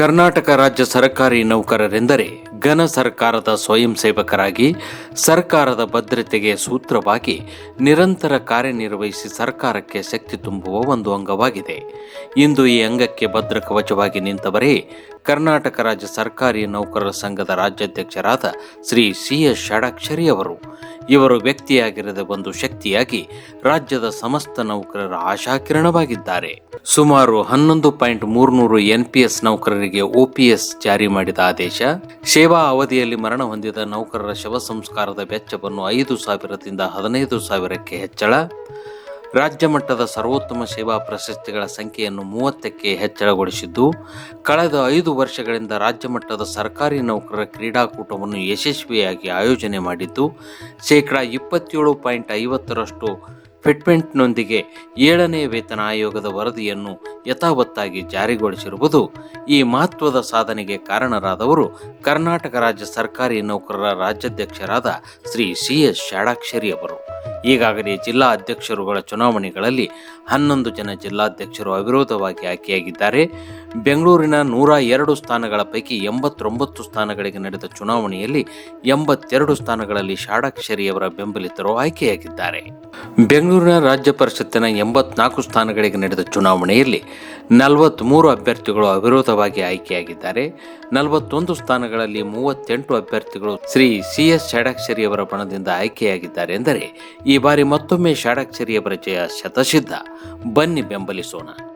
ಕರ್ನಾಟಕ ರಾಜ್ಯ ಸರ್ಕಾರಿ ನೌಕರರೆಂದರೆ ಘನ ಸರ್ಕಾರದ ಸ್ವಯಂ ಸೇವಕರಾಗಿ, ಸರ್ಕಾರದ ಭದ್ರತೆಗೆ ಸೂತ್ರವಾಗಿ, ನಿರಂತರ ಕಾರ್ಯನಿರ್ವಹಿಸಿ ಸರ್ಕಾರಕ್ಕೆ ಶಕ್ತಿ ತುಂಬುವ ಒಂದು ಅಂಗವಾಗಿದೆ. ಇಂದು ಈ ಅಂಗಕ್ಕೆ ಭದ್ರ ಕವಚವಾಗಿ ನಿಂತವರೇ ಕರ್ನಾಟಕ ರಾಜ್ಯ ಸರ್ಕಾರಿ ನೌಕರರ ಸಂಘದ ರಾಜ್ಯಾಧ್ಯಕ್ಷರಾದ ಶ್ರೀ ಸಿ ಎಸ್ ಷಡಾಕ್ಷರಿ ಅವರು. ಇವರು ವ್ಯಕ್ತಿಯಾಗಿರದ ಒಂದು ಶಕ್ತಿಯಾಗಿ ರಾಜ್ಯದ ಸಮಸ್ತ ನೌಕರರ ಆಶಾಕಿರಣವಾಗಿದ್ದಾರೆ. ಸುಮಾರು ಹನ್ನೊಂದು ಪಾಯಿಂಟ್ ಮೂರ್ನೂರು ಎನ್ಪಿಎಸ್ ನೌಕರರಿಗೆ ಓಪಿಎಸ್ ಜಾರಿ ಮಾಡಿದ ಆದೇಶ, ಸೇವಾ ಅವಧಿಯಲ್ಲಿ ಮರಣ ಹೊಂದಿದ ನೌಕರರ ಶವ ಸಂಸ್ಕಾರದ ವೆಚ್ಚವನ್ನು ಐದು ಸಾವಿರದಿಂದ ಹದಿನೈದು ಸಾವಿರಕ್ಕೆ ಹೆಚ್ಚಳ ರಾಜ್ಯ ಮಟ್ಟದ ಸರ್ವೋತ್ತಮ ಸೇವಾ ಪ್ರಶಸ್ತಿಗಳ ಸಂಖ್ಯೆಯನ್ನು ಮೂವತ್ತಕ್ಕೆ ಹೆಚ್ಚಳಗೊಳಿಸಿದ್ದು, ಕಳೆದ ಐದು ವರ್ಷಗಳಿಂದ ರಾಜ್ಯ ಮಟ್ಟದ ಸರ್ಕಾರಿ ನೌಕರರ ಕ್ರೀಡಾಕೂಟವನ್ನು ಯಶಸ್ವಿಯಾಗಿ ಆಯೋಜನೆ ಮಾಡಿದ್ದು, ಶೇಕಡಾ ಇಪ್ಪತ್ತೇಳು ಪಾಯಿಂಟ್ ಐವತ್ತರಷ್ಟು ಫಿಟ್ಮೆಂಟ್ನೊಂದಿಗೆ ಏಳನೇ ವೇತನ ಆಯೋಗದ ವರದಿಯನ್ನು ಯಥಾವತ್ತಾಗಿ ಜಾರಿಗೊಳಿಸಿರುವುದು ಈ ಮಹತ್ವದ ಸಾಧನೆಗೆ ಕಾರಣರಾದವರು ಕರ್ನಾಟಕ ರಾಜ್ಯ ಸರ್ಕಾರಿ ನೌಕರರ ರಾಜ್ಯಾಧ್ಯಕ್ಷರಾದ ಶ್ರೀ ಸಿ ಎಸ್ ಷಾಡಾಕ್ಷರಿ ಅವರು. ಈಗಾಗಲೇ ಜಿಲ್ಲಾ ಅಧ್ಯಕ್ಷರುಗಳ ಚುನಾವಣೆಗಳಲ್ಲಿ ಹನ್ನೊಂದು ಜನ ಜಿಲ್ಲಾಧ್ಯಕ್ಷರು ಅವಿರೋಧವಾಗಿ ಆಯ್ಕೆಯಾಗಿದ್ದಾರೆ. ಬೆಂಗಳೂರಿನ ನೂರ ಎರಡು ಸ್ಥಾನಗಳ ಪೈಕಿ ಎಂಬತ್ತೊಂಬತ್ತು ಸ್ಥಾನಗಳಿಗೆ ನಡೆದ ಚುನಾವಣೆಯಲ್ಲಿ ಎಂಬತ್ತೆರಡು ಸ್ಥಾನಗಳಲ್ಲಿ ಶಾಡಾಕ್ಷರಿಯವರ ಬೆಂಬಲಿತರು ಆಯ್ಕೆಯಾಗಿದ್ದಾರೆ. ಬೆಂಗಳೂರಿನ ರಾಜ್ಯ ಪರಿಷತ್ತಿನ ಎಂಬತ್ನಾಲ್ಕು ಸ್ಥಾನಗಳಿಗೆ ನಡೆದ ಚುನಾವಣೆಯಲ್ಲಿ ನಲವತ್ತ್ಮೂರು ಅಭ್ಯರ್ಥಿಗಳು ಅವಿರೋಧವಾಗಿ ಆಯ್ಕೆಯಾಗಿದ್ದಾರೆ. ನಲವತ್ತೊಂದು ಸ್ಥಾನಗಳಲ್ಲಿ ಮೂವತ್ತೆಂಟು ಅಭ್ಯರ್ಥಿಗಳು ಶ್ರೀ ಸಿ ಎಸ್ ಷಡಾಕ್ಷರಿಯವರ ಬಣದಿಂದ ಆಯ್ಕೆಯಾಗಿದ್ದಾರೆ ಎಂದರೆ ಈ ಬಾರಿ ಮತ್ತೊಮ್ಮೆ ಷಾಡಾಕ್ಷರಿಯ ಪರಿಚಯ ಶತಸಿದ್ಧ. ಬನ್ನಿ ಬೆಂಬಲಿಸೋಣ.